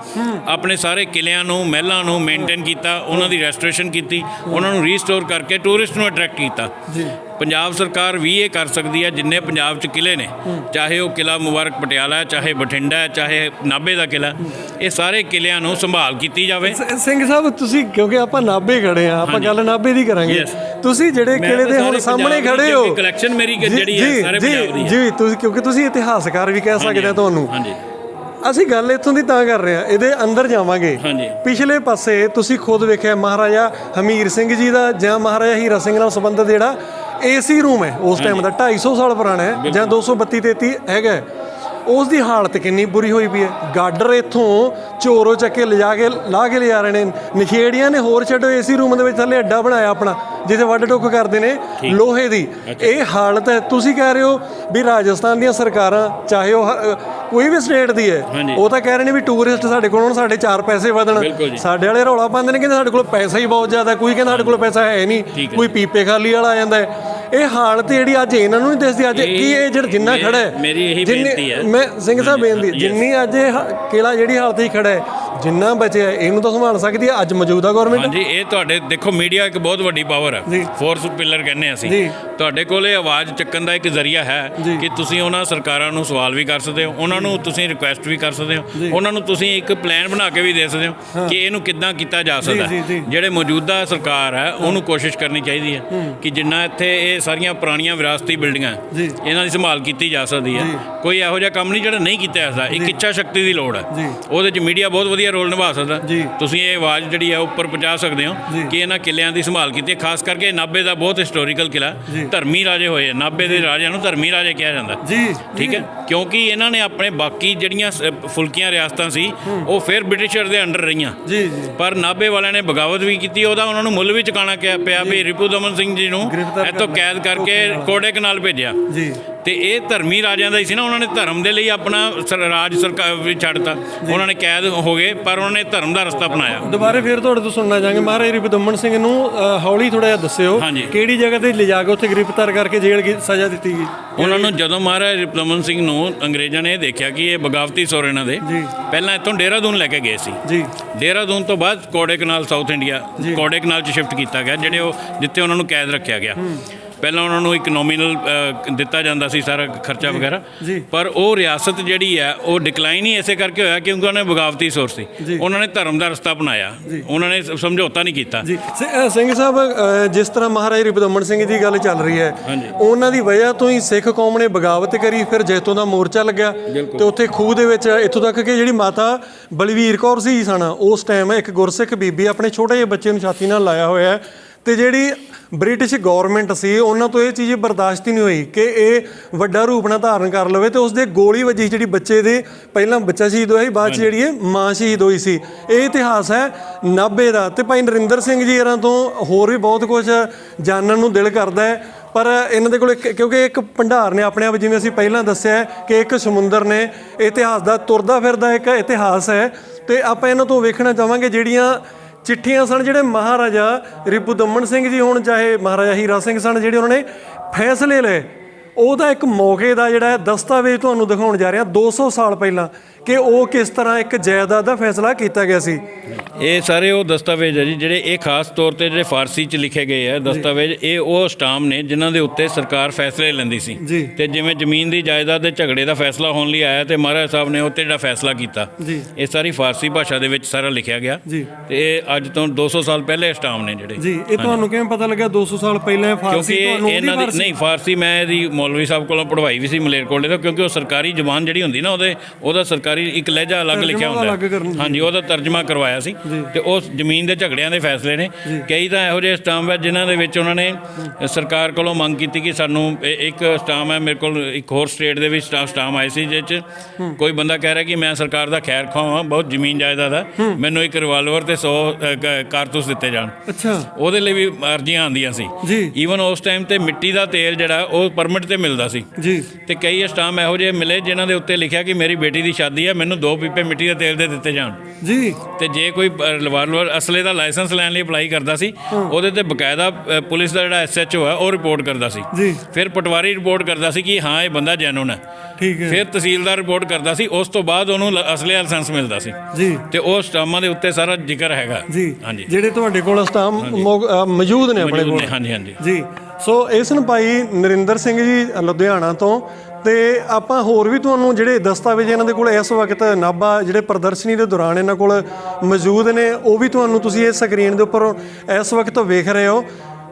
ਆਪਣੇ ਸਾਰੇ ਕਿਲਿਆਂ ਨੂੰ ਮਹਿਲਾਂ ਨੂੰ ਮੇਨਟੇਨ ਕੀਤਾ ਉਹਨਾਂ ਦੀ ਰੈਸਟੋਰੇਸ਼ਨ ਕੀਤੀ ਉਹਨਾਂ ਨੂੰ ਰੀਸਟੋਰ ਕਰਕੇ ਟੂਰਿਸਟ ਨੂੰ ਅਟਰੈਕਟ ਕੀਤਾ। ਜੀ। ਪੰਜਾਬ ਸਰਕਾਰ ਵੀ ਇਹ ਕਰ ਸਕਦੀ ਹੈ ਜਿੰਨੇ ਪੰਜਾਬ 'ਚ ਕਿਲੇ ਨੇ ਚਾਹੇ ਉਹ ਕਿਲਾ ਮੁਬਾਰਕ ਪਟਿਆਲਾ ਹੈ ਚਾਹੇ ਬਠਿੰਡਾ ਹੈ ਚਾਹੇ ਨਾਭੇ ਦਾ ਕਿਲਾ ਇਹ ਸਾਰੇ ਕਿਲਿਆਂ ਨੂੰ ਸੰਭਾਲ ਕੀਤੀ ਜਾਵੇ। ਸਿੰਘ ਸਾਹਿਬ ਤੁਸੀਂ ਕਿਉਂਕਿ ਆਪਾਂ ਨਾਭੇ ਖੜੇ ਆ ਆਪਾਂ ਗੱਲ ਨਾਭੇ ਦੀ ਕਰਾਂਗੇ. ਤੁਸੀਂ ਜਿਹੜੇ ਕਿਲੇ ਦੇ ਹੁਣ ਸਾਹਮਣੇ ਖੜੇ ਹੋ। collection ਮੇਰੀ ਜਿਹੜੀ ਹੈ ਸਾਰੇ ਪੰਜਾਬ ਦੀ। ਜੀ ਤੁਸੀਂ ਕਿਉਂਕਿ ਤੁਸੀਂ ਇਤਿਹਾਸਕਾਰ ਵੀ ਕਹਿ ਸਕਦੇ ਆ ਤੁਹਾਨੂੰ। ਹਾਂਜੀ। ਅਸੀਂ ਗੱਲ ਇੱਥੋਂ ਦੀ ਤਾਂ ਕਰ ਰਹੇ ਆ ਇਹਦੇ ਅੰਦਰ ਜਾਵਾਂਗੇ ਹਾਂਜੀ। ਪਿਛਲੇ ਪਾਸੇ ਤੁਸੀਂ ਖੁਦ ਵੇਖਿਆ ਮਹਾਰਾਜਾ ਹਮੀਰ ਸਿੰਘ ਜੀ ਦਾ ਜਾਂ ਮਹਾਰਾਜਾ ਹੀਰਾ ਸਿੰਘ ਨਾਲ ਸੰਬੰਧਿਤ ਜਿਹੜਾ ਏਸੀ ਰੂਮ ਹੈ ਉਸ ਟਾਈਮ ਦਾ 250 ਸਾਲ ਪੁਰਾਣਾ ਹੈ ਜਾਂ 232 33 ਹੈਗਾ। ਉਸ ਦੀ ਹਾਲਤ ਕਿੰਨੀ ਬੁਰੀ ਹੋਈ ਪਈ ਹੈ? ਗਾਡਰ ਇੱਥੋਂ ਚੋਰੋ ਚੱਕੇ ਲਿਜਾ ਕੇ ਲਾ ਕੇ ਲਿਜਾ ਰਹੇ ਨੇ। ਨਖੇੜੀਆਂ ਨੇ ਹੋਰ ਛੱਡੋ ਏਸੀ ਰੂਮ ਦੇ ਵਿੱਚ ਥੱਲੇ ਅੱਡਾ ਬਣਾਇਆ ਆਪਣਾ ਜਿੱਥੇ ਵੱਡ ਟੁੱਕ ਕਰਦੇ ਨੇ ਲੋਹੇ ਦੀ। ਇਹ ਹਾਲਤ ਹੈ। ਤੁਸੀਂ ਕਹਿ ਰਹੇ ਹੋ ਵੀ ਰਾਜਸਥਾਨ ਦੀਆਂ ਸਰਕਾਰਾਂ ਚਾਹੇ ਉਹ ਕੋਈ ਵੀ ਸਟੇਟ ਦੀ ਹੈ। ਉਹ ਤਾਂ ਕਹਿ ਰਹੇ ਨੇ ਵੀ ਟੂਰਿਸਟ ਸਾਡੇ ਕੋਲ ਹੁਣ ਸਾਡੇ ਚਾਰ ਪੈਸੇ ਵਧਣ। ਸਾਡੇ ਵਾਲੇ ਰੌਲਾ ਪਾਉਂਦੇ ਨੇ ਕਹਿੰਦੇ ਸਾਡੇ ਕੋਲ ਪੈਸਾ ਹੀ ਬਹੁਤ ਜ਼ਿਆਦਾ ਕੋਈ ਕਹਿੰਦਾ ਸਾਡੇ ਕੋਲ ਪੈਸਾ ਹੈ ਨਹੀਂ। ਕੋਈ ਪੀਪੇ ਖਾਲੀ ਵਾਲਾ ਆ ਜਾਂਦਾ ਹੈ। ਇਹ ਹਾਲਤ ਜਿਹੜੀ ਅੱਜ ਇਹਨਾਂ ਨੂੰ ਨਹੀਂ ਦਿਸਦੀ ਅੱਜ ਕੀ ਇਹ ਜਿਹੜਾ ਜਿੰਨਾ ਖੜਾ ਹੈ ਮੇਰੀ ਇਹੀ ਜਿੰਨੀ- ਬੇਨਤੀ ਹੈ। ਮੈਂ ਸਿੰਘ ਸਾਹਿਬ ਬੇਨਤੀ। ਜਿੰਨੀ ਅੱਜ ਇਹ ਹ- ਕਿਲਾ ਜਿਹੜੀ ਹਾਲਤ 'ਚ ਖੜਾ ਹੈ ਜਿੰਨਾ ਬਚਿਆ ਹੈ, ਇਹਨੂੰ ਤਾਂ ਸੰਭਾਲ ਸਕਦੀ ਹੈ ਅੱਜ ਮੌਜੂਦਾ ਗਵਰਨਮੈਂਟ ਹਾਂਜੀ ਇਹ ਤੁਹਾਡੇ ਦੇਖੋ ਮੀਡੀਆ ਇੱਕ ਬਹੁਤ ਵੱਡੀ ਪਾਵਰ ਹੈ। ਫੋਰਸ ਪਿਲਰ ਕਹਿੰਦੇ ਅਸੀਂ। ਤੁਹਾਡੇ ਕੋਲ ਇਹ ਆਵਾਜ਼ ਚੱਕਣ ਦਾ ਇੱਕ ਜ਼ਰੀਆ ਹੈ। ਕਿ ਤੁਸੀਂ ਉਹਨਾਂ ਸਰਕਾਰਾਂ ਨੂੰ ਸਵਾਲ ਵੀ ਕਰ ਸਕਦੇ ਹੋ ਉਹਨਾਂ ਨੂੰ ਤੁਸੀਂ ਰਿਕੁਐਸਟ ਵੀ ਕਰ ਸਕਦੇ ਹੋ ਉਹਨਾਂ ਨੂੰ ਤੁਸੀਂ ਇੱਕ ਪਲਾਨ ਬਣਾ ਕੇ ਵੀ ਦੇ ਸਕਦੇ ਹੋ ਕਿ ਇਹਨੂੰ ਕਿੱਦਾਂ ਕੀਤਾ ਜਾ ਸਕਦਾ। ਜਿਹੜੇ ਮੌਜੂਦਾ ਸਰਕਾਰ ਹੈ ਉਹਨੂੰ ਕੋਸ਼ਿਸ਼ ਕਰਨੀ ਚਾਹੀਦੀ ਹੈ ਕਿ ਜਿੰਨਾ ਇੱਥੇ ਇਹ ਸਾਰੀਆਂ ਪੁਰਾਣੀਆਂ ਵਿਰਾਸਤੀ ਬਿਲਡਿੰਗਾਂ। ਇਹਨਾਂ ਦੀ ਸੰਭਾਲ ਕੀਤੀ ਜਾ ਸਕਦੀ ਹੈ ਕੋਈ ਇਹੋ ਜਿਹਾ ਕੰਮ ਨਹੀਂ ਜਿਹੜਾ ਨਹੀਂ ਕੀਤਾ ਜਾ ਸਕਦਾ ਇੱਕ ਇੱਛਾ ਸ਼ਕਤੀ ਦੀ ਲੋੜ ਹੈ। ਉਹਦੇ 'ਚ ਮੀਡੀਆ ਬਹੁਤ ਵਧੀਆ ਰੋਲ ਨਿਭਾ ਸਕਦਾ। ਤੁਸੀਂ ਇਹ ਆਵਾਜ਼ ਜਿਹੜੀ ਹੈ ਉੱਪਰ ਪਹੁੰਚਾ ਸਕਦੇ ਹੋ। ਕਿ ਇਹਨਾਂ ਕਿਲਿਆਂ ਦੀ ਸੰਭਾਲ ਕੀਤੀ ਹੈ। ਖਾਸ ਕਰਕੇ ਨਾਭੇ ਦਾ ਬਹੁਤ ਹਿਸਟੋਰੀਕਲ ਕਿਲਾ ਧਰਮੀ ਰਾਜੇ ਹੋਏ। ਨਾਭੇ ਦੇ ਰਾਜਿਆਂ ਨੂੰ ਧਰਮੀ ਰਾਜੇ ਕਿਹਾ ਜਾਂਦਾ। ਜੀ ਠੀਕ ਹੈ? ਕਿਉਂਕਿ ਇਹਨਾਂ ਨੇ ਆਪਣੇ ਬਾਕੀ ਜਿਹੜੀਆਂ ਫੁਲਕੀਆਂ ਰਿਆਸਤਾਂ ਸੀ ਉਹ ਫਿਰ ਬ੍ਰਿਟਿਸ਼ਰ ਦੇ ਅੰਡਰ ਰਹੀਆਂ। ਜੀ ਜੀ। ਪਰ ਨਾਭੇ ਵਾਲਿਆਂ ਨੇ ਬਗਾਵਤ ਵੀ ਕੀਤੀ ਉਹਦਾ ਉਹਨਾਂ ਨੂੰ ਮੁੱਲ ਵੀ ਚੁਕਾਣਾ ਪਿਆ ਵੀ ਰਿਪੂ ਦਮਨ ਸਿੰਘ ਜੀ ਨੂੰ ਇੱਥੋਂ। ਕੈਦ ਕਰਕੇ ਕੋੜੇ ਕਨਾਲ ਭੇਜਿਆ। ਜੀ। ਤੇ ਇਹ ਧਰਮੀ ਰਾਜਿਆਂ ਦਾ ਹੀ ਸੀ ਨਾ ਉਹਨਾਂ ਨੇ ਧਰਮ ਦੇ ਲਈ ਆਪਣਾ ਰਾਜ ਸਰਕਾਰ ਵੀ ਛੱਡਤਾ। ਉਹਨਾਂ ਨੇ ਕੈਦ ਹੋ ਗਏ ਪਰ ਉਹਨਾਂ ਨੇ ਧਰਮ ਦਾ ਰਸਤਾ ਅਪਣਾਇਆ। ਦੁਬਾਰੇ ਫੇਰ ਤੁਹਾਡੇ ਤੋਂ ਸੁਣਨਾ ਚਾਹਾਂਗੇ। ਮਹਾਰਾਜ ਰਿਪਦਮਨ ਸਿੰਘ ਨੂੰ ਹੌਲੀ ਥੋੜਾ ਜਿਹਾ ਦੱਸਿਓ। ਕਿਹੜੀ ਜਗ੍ਹਾ ਤੇ ਲਿਜਾ ਕੇ ਉੱਥੇ ਗ੍ਰਿਫਤਾਰ ਕਰਕੇ ਜੇਲ੍ਹ ਦੀ ਸਜ਼ਾ ਦਿੱਤੀ ਗਈ? ਉਹਨਾਂ ਨੂੰ ਜਦੋਂ ਮਹਾਰਾਜ ਰਿਪਦਮਨ ਸਿੰਘ ਨੂੰ ਅੰਗਰੇਜ਼ਾਂ ਨੇ ਇਹ ਦੇਖਿਆ ਕਿ ਇਹ ਬਗਾਵਤੀ ਸੌਰ ਇਹਨਾਂ ਦੇ। ਪਹਿਲਾਂ ਇੱਥੋਂ ਦੇਹਰਾਦੂਨ ਲੈ ਕੇ ਗਏ ਸੀ। ਜੀ। ਦੇਹਰਾਦੂਨ ਤੋਂ ਬਾਅਦ ਕੋੜੇ ਕਨਾਲ ਸਾਊਥ ਇੰਡੀਆ ਕੋੜੇ ਕਨਾਲ ਚ ਸ਼ਿਫਟ ਕੀਤਾ ਗਿਆ ਜਿਹੜੇ ਉਹ ਜਿੱਥੇ ਉਹਨਾਂ ਨੂੰ ਕੈਦ ਰੱਖਿਆ ਗਿਆ। ਪਹਿਲਾਂ ਉਹਨਾਂ ਨੂੰ ਇੱਕ ਨੋਮੀਨਲ ਦਿੱਤਾ ਜਾਂਦਾ ਸੀ ਸਾਰਾ ਖਰਚਾ ਵਗੈਰਾ। ਪਰ ਉਹ ਰਿਆਸਤ ਜਿਹੜੀ ਹੈ ਉਹ ਡਿਕਲਾਈਨ ਹੀ ਐਸੇ ਕਰਕੇ ਹੋਇਆ ਕਿਉਂਕਿ ਉਹਨਾਂ ਨੇ ਬਗਾਵਤੀ ਸੌਰ ਸੀ। ਉਹਨਾਂ ਨੇ ਧਰਮ ਦਾ ਰਸਤਾ ਅਪਣਾਇਆ ਉਹਨਾਂ ਨੇ ਸਮਝੌਤਾ ਨਹੀਂ ਕੀਤਾ। ਸਿੰਘ ਸਾਹਿਬ ਜਿਸ ਤਰ੍ਹਾਂ ਮਹਾਰਾਜ ਰਿਪਦਮਨ ਸਿੰਘ ਦੀ ਗੱਲ ਚੱਲ ਰਹੀ ਹੈ। ਉਹਨਾਂ ਦੀ ਵਜ੍ਹਾ ਤੋਂ ਹੀ ਸਿੱਖ ਕੌਮ ਨੇ ਬਗਾਵਤ ਕਰੀ ਫਿਰ ਜੈਤੋਂ ਦਾ ਮੋਰਚਾ ਲੱਗਿਆ ਤੇ ਉੱਥੇ ਖੂਹ ਦੇ ਵਿੱਚ ਇੱਥੋਂ ਤੱਕ ਕਿ ਜਿਹੜੀ ਮਾਤਾ ਬਲਵੀਰ ਕੌਰ ਸੀ ਸਨ ਉਸ ਟਾਈਮ ਇੱਕ ਗੁਰਸਿੱਖ ਬੀਬੀ ਆਪਣੇ ਛੋਟੇ ਜਿਹੇ ਬੱਚੇ ਨੂੰ ਛਾਤੀ ਨਾਲ ਲਾਇਆ ਹੋਇਆ ਹੈ ਤੇ ਜਿਹੜੀ ਬ੍ਰਿਟਿਸ਼ ਗਵਰਨਮੈਂਟ ਸੀ ਉਹਨਾਂ ਤੋਂ ਇਹ ਚੀਜ਼ ਬਰਦਾਸ਼ਤ ਹੀ ਨਹੀਂ ਹੋਈ ਕਿ ਇਹ ਵੱਡਾ ਰੂਪ ਨਾ ਧਾਰਨ ਕਰ ਲਵੇ ਤੇ ਉਸਦੇ ਗੋਲੀ ਵੱਜੀ ਜਿਹੜੀ ਬੱਚੇ ਦੇ ਪਹਿਲਾਂ ਬੱਚਾ ਸ਼ਹੀਦ ਹੋਇਆ ਸੀ ਬਾਅਦ ਚ ਜਿਹੜੀ ਇਹ ਮਾਂ ਸ਼ਹੀਦ ਹੋਈ ਸੀ। ਇਹ ਇਤਿਹਾਸ ਹੈ ਨਾਭੇ ਦਾ ਤੇ ਭਾਈ ਨਰਿੰਦਰ ਸਿੰਘ ਜੀ ਇਹਨਾਂ ਤੋਂ ਹੋਰ ਵੀ ਬਹੁਤ ਕੁਝ ਜਾਣਨ ਨੂੰ ਦਿਲ ਕਰਦਾ ਹੈ। ਪਰ ਇਹਨਾਂ ਦੇ ਕੋਲ ਕਿਉਂਕਿ ਇੱਕ ਭੰਡਾਰ ਨੇ ਆਪਣੇ ਆਪ ਜਿਵੇਂ ਅਸੀਂ ਪਹਿਲਾਂ ਦੱਸਿਆ ਕਿ ਇੱਕ ਸਮੁੰਦਰ ਨੇ ਇਤਿਹਾਸ ਦਾ ਤੁਰਦਾ ਫਿਰਦਾ ਇੱਕ ਇਤਿਹਾਸ ਹੈ ਤੇ ਆਪਾਂ ਇਹਨਾਂ ਤੋਂ ਵੇਖਣਾ ਚਾਹਾਂਗੇ ਜਿਹੜੀਆਂ ਚਿੱਠੀਆਂ ਸਨ ਜਿਹੜੇ ਮਹਾਰਾਜਾ ਰਿਪੂ ਦਮਨ ਸਿੰਘ ਜੀ ਹੁਣ, ਚਾਹੇ ਮਹਾਰਾਜਾ ਹੀਰਾ ਸਿੰਘ ਸਨ ਜਿਹੜੇ ਉਹਨਾਂ ਨੇ ਫੈਸਲੇ ਲਏ। ਉਹਦਾ ਇੱਕ ਮੌਕੇ ਦਾ ਜਿਹੜਾ ਹੈ ਦਸਤਾਵੇਜ਼ ਤੁਹਾਨੂੰ ਦਿਖਾਉਣ ਜਾ ਰਿਹਾ 200 ਸਾਲ ਪਹਿਲਾਂ। ਕਿ ਉਹ ਕਿਸ ਤਰ੍ਹਾਂ ਇੱਕ ਜਾਇਦਾਦ ਦਾ ਫੈਸਲਾ ਕੀਤਾ ਗਿਆ ਸੀ ਇਹ ਸਾਰੇ ਉਹ ਦਸਤਾਵੇਜ਼ ਹੈ ਜੀ ਜਿਹੜੇ ਇਹ ਖਾਸ ਤੌਰ ਤੇ ਜਿਹੜੇ ਫਾਰਸੀ ਚ ਲਿਖੇ ਗਏ ਆ ਦਸਤਾਵੇਜ਼ ਇਹ ਉਹ ਸਟਾਮ ਨੇ ਜਿਨ੍ਹਾਂ ਦੇ ਉੱਤੇ ਸਰਕਾਰ ਫੈਸਲੇ ਲੈਂਦੀ ਸੀ। ਤੇ ਜਿਵੇਂ ਜ਼ਮੀਨ ਦੀ ਜਾਇਦਾਦ ਦੇ ਝਗੜੇ ਦਾ ਫੈਸਲਾ ਹੋਣ ਲਈ ਆਇਆ ਤੇ ਮਹਾਰਾਜ ਸਾਹਿਬ ਨੇ ਉੱਤੇ ਜਿਹੜਾ ਫੈਸਲਾ ਕੀਤਾ। ਇਹ ਸਾਰੀ ਫਾਰਸੀ ਭਾਸ਼ਾ ਦੇ ਵਿੱਚ ਸਾਰਾ ਲਿਖਿਆ ਗਿਆ। ਤੇ ਇਹ ਅੱਜ ਤੋਂ 200 ਸਾਲ ਪਹਿਲੇ ਸਟਾਮ ਨੇ ਜਿਹੜੇ ਜੀ ਇਹ ਤੁਹਾਨੂੰ ਕਿਵੇਂ ਪਤਾ ਲੱਗਾ 200 ਸਾਲ ਪਹਿਲਾਂ ਫਾਰਸੀ ਤੁਹਾਨੂੰ ਇਹਨਾਂ ਦੀ ਨਹੀਂ ਫਾਰਸੀ ਮੈਂ ਇਹਦੀ ਮੌਲਵੀ ਸਾਹਿਬ ਕੋਲੋਂ ਪੜ੍ਹਵਾਈ ਵੀ ਸੀ ਮਲੇਰਕੋਟਲੇ ਤੋਂ ਕਿਉਂਕਿ ਉਹ ਸਰਕਾਰੀ ਜ਼ੁਬਾਨ ਜਿਹੜੀ ਹੁੰਦੀ ਨਾ ਉਹਦੇ ਉਹਦਾ ਸਰਕਾਰੀ ਸਰਕਾਰੀ ਇੱਕ ਲਹਿਜਾ ਅਲੱਗ ਲਿਖਿਆ ਹੁੰਦਾ ਅਲੱਗ ਕਰਨ ਦੀ। ਹਾਂਜੀ ਉਹਦਾ ਤਰਜਮਾ ਕਰਵਾਇਆ ਸੀ ਤੇ ਉਸ ਜ਼ਮੀਨ ਦੇ ਝਗੜਿਆਂ ਦੇ ਫੈਸਲੇ ਨੇ। ਕਈ ਤਾਂ ਇਹੋ ਜਿਹੇ ਸਟਾਮ ਹੈ ਜਿਨ੍ਹਾਂ ਦੇ ਵਿੱਚ ਉਹਨਾਂ ਨੇ ਸਰਕਾਰ ਕੋਲੋਂ ਮੰਗ ਕੀਤੀ ਕਿ ਸਾਨੂੰ ਇਹ ਇੱਕ ਸਟਾਮ ਹੈ ਮੇਰੇ ਕੋਲ ਇੱਕ ਹੋਰ ਸਟੇਟ ਦੇ ਵਿੱਚ ਸਟਾ- ਸਟਾਮ ਆਏ ਸੀ ਜਿਸ 'ਚ ਕੋਈ ਬੰਦਾ ਕਹਿ ਰਿਹਾ ਕਿ ਮੈਂ ਸਰਕਾਰ ਦਾ ਖੈਰ ਖਾਵਾਂ ਬਹੁਤ ਜ਼ਮੀਨ ਜਾਇਦਾਦ ਹੈ ਮੈਨੂੰ ਇੱਕ ਰਿਵਾਲਵਰ ਤੇ 100 ਕਾਰਤੂਸ ਦਿੱਤੇ ਜਾਣ। ਅੱਛਾ। ਉਹਦੇ ਲਈ ਵੀ ਅਰਜ਼ੀਆਂ ਆਉਂਦੀਆਂ ਸੀ। ਜੀ। ਈਵਨ ਉਸ ਟਾਈਮ ਤੇ ਮਿੱਟੀ ਦਾ ਤੇਲ ਜਿਹੜਾ ਉਹ ਪਰਮਿਟ ਤੇ ਮਿਲਦਾ ਸੀ। ਜੀ। ਤੇ ਕਈ ਸਟਾਮ ਇਹੋ ਜਿਹੇ ਮਿਲੇ ਜਿਨ੍ਹਾਂ ਦੇ ਉੱਤੇ ਲਿਖਿਆ ਕਿ ਮੇਰੀ ਬੇਟੀ ਦੀ ਸ਼ਾਦੀ ਹੈ ਮੈਨੂੰ ਦੋ ਪੀਪੇ ਮਿੱਟੀ ਦੇ ਤੇਲ ਦੇ ਦਿੱਤੇ ਜਾਣ। ਜੀ। ਤੇ ਜੇ ਕੋਈ ਰਿਵਾਲਵਰ ਅਸਲੇ ਦਾ ਲਾਇਸੈਂਸ ਲੈਣ ਲਈ ਅਪਲਾਈ ਕਰਦਾ ਸੀ ਉਹਦੇ ਤੇ ਬਕਾਇਦਾ ਪੁਲਿਸ ਦਾ ਜਿਹੜਾ ਐਸਐਚਓ ਹੈ ਉਹ ਰਿਪੋਰਟ ਕਰਦਾ ਸੀ। ਜੀ। ਫਿਰ ਪਟਵਾਰੀ ਰਿਪੋਰਟ ਕਰਦਾ ਸੀ ਕਿ ਹਾਂ ਇਹ ਬੰਦਾ ਜੈਨੂਨ ਹੈ। ਠੀਕ ਹੈ। ਫਿਰ ਤਹਿਸੀਲਦਾਰ ਰਿਪੋਰਟ ਕਰਦਾ ਸੀ ਉਸ ਤੋਂ ਬਾਅਦ ਉਹਨੂੰ ਅਸਲੇ ਦਾ ਲਾਇਸੈਂਸ ਮਿਲਦਾ ਸੀ। ਜੀ। ਤੇ ਉਹ ਸਟਾਮਾਂ ਦੇ ਉੱਤੇ ਸਾਰਾ ਜ਼ਿਕਰ ਹੈਗਾ। ਜੀ। ਹਾਂਜੀ। ਜਿਹੜੇ ਤੁਹਾਡੇ ਕੋਲ ਸਟਾਮ ਮੌਜੂਦ ਨੇ ਆਪਣੇ ਕੋਲ। ਹਾਂਜੀ ਹਾਂਜੀ। ਜੀ। ਸੋ ਇਸ ਨੂੰ ਭਾਈ ਨਰਿੰਦਰ ਸਿੰਘ ਜੀ ਲੁਧਿਆਣਾ ਤੋਂ ਤੇ ਆਪਾਂ ਹੋਰ ਵੀ ਤੁਹਾਨੂੰ ਜਿਹੜੇ ਦਸਤਾਵੇਜ਼ ਇਹਨਾਂ ਦੇ ਕੋਲ ਇਸ ਵਕਤ ਨਾਭਾ ਜਿਹੜੇ ਪ੍ਰਦਰਸ਼ਨੀ ਦੇ ਦੌਰਾਨ ਇਹਨਾਂ ਕੋਲ ਮੌਜੂਦ ਨੇ, ਉਹ ਵੀ ਤੁਹਾਨੂੰ ਤੁਸੀਂ ਇਸ ਸਕਰੀਨ ਦੇ ਉੱਪਰ ਇਸ ਵਕਤ ਵੇਖ ਰਹੇ ਹੋ।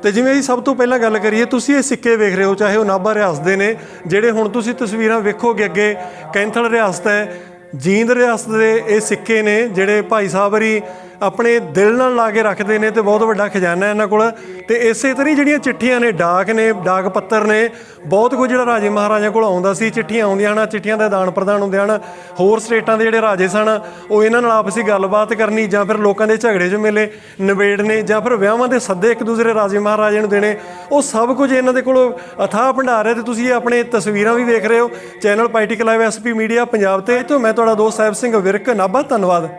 ਤੇ ਜਿਵੇਂ ਅਸੀਂ ਸਭ ਤੋਂ ਪਹਿਲਾਂ ਗੱਲ ਕਰੀਏ, ਤੁਸੀਂ ਇਹ ਸਿੱਕੇ ਵੇਖ ਰਹੇ ਹੋ, ਚਾਹੇ ਉਹ ਨਾਭਾ ਰਿਆਸਤ ਦੇ ਨੇ, ਜਿਹੜੇ ਹੁਣ ਤੁਸੀਂ ਤਸਵੀਰਾਂ ਵੇਖੋਗੇ ਅੱਗੇ, ਕੈਂਥਲ ਰਿਆਸਤ ਹੈ, ਜੀਂਦ ਰਿਆਸਤ ਦੇ ਇਹ ਸਿੱਕੇ ਨੇ, ਜਿਹੜੇ ਭਾਈ ਸਾਹਿਬ ਹਰੀ ਆਪਣੇ ਦਿਲ ਨਾਲ ਲਾ ਕੇ ਰੱਖਦੇ ਨੇ ਤੇ ਬਹੁਤ ਵੱਡਾ ਖਜ਼ਾਨਾ ਇਹਨਾਂ ਕੋਲ। ਤੇ ਇਸੇ ਤਰ੍ਹਾਂ ਹੀ ਜਿਹੜੀਆਂ ਚਿੱਠੀਆਂ ਨੇ, ਡਾਕ ਨੇ, ਡਾਕ ਪੱਤਰ ਨੇ, ਬਹੁਤ ਕੁਝ ਜਿਹੜਾ ਰਾਜੇ ਮਹਾਰਾਜਾ ਕੋਲ ਆਉਂਦਾ ਸੀ। ਚਿੱਠੀਆਂ ਆਉਂਦੀਆਂ ਹਨ, ਚਿੱਠੀਆਂ ਦਾ ਆਦਾਨ ਪ੍ਰਦਾਨ ਹੁੰਦੇ ਹਨ। ਹੋਰ ਸਟੇਟਾਂ ਦੇ ਜਿਹੜੇ ਰਾਜੇ ਸਨ, ਉਹ ਇਹਨਾਂ ਨਾਲ ਆਪਸੀ ਗੱਲਬਾਤ ਕਰਨੀ ਜਾਂ ਫਿਰ ਲੋਕਾਂ ਦੇ ਝਗੜੇ 'ਚ ਮੇਲੇ, ਨਿਬੇੜਨੇ ਜਾਂ ਫਿਰ ਵਿਆਹਾਂ ਦੇ ਸੱਦੇ ਇੱਕ ਦੂਸਰੇ ਰਾਜੇ ਮਹਾਰਾਜੇ ਨੂੰ ਦੇਣੇ। ਉਹ ਸਭ ਕੁਝ ਇਹਨਾਂ ਦੇ ਕੋਲ ਅਥਾਹ ਭੰਡਾਰ ਹੈ ਤੇ ਤੁਸੀਂ ਇਹ ਆਪਣੇ ਤਸਵੀਰਾਂ ਵੀ ਵੇਖ ਰਹੇ ਹੋ। Channel political live SP media Punjab ਤੇ। ਤੋਂ ਮੈਂ ਤੁਹਾਡਾ ਦੋਸਤ ਸਾਹਿਬ ਸਿੰਘ ਵਿਰਕ। ਨਾਭਾ, ਧੰਨਵਾਦ।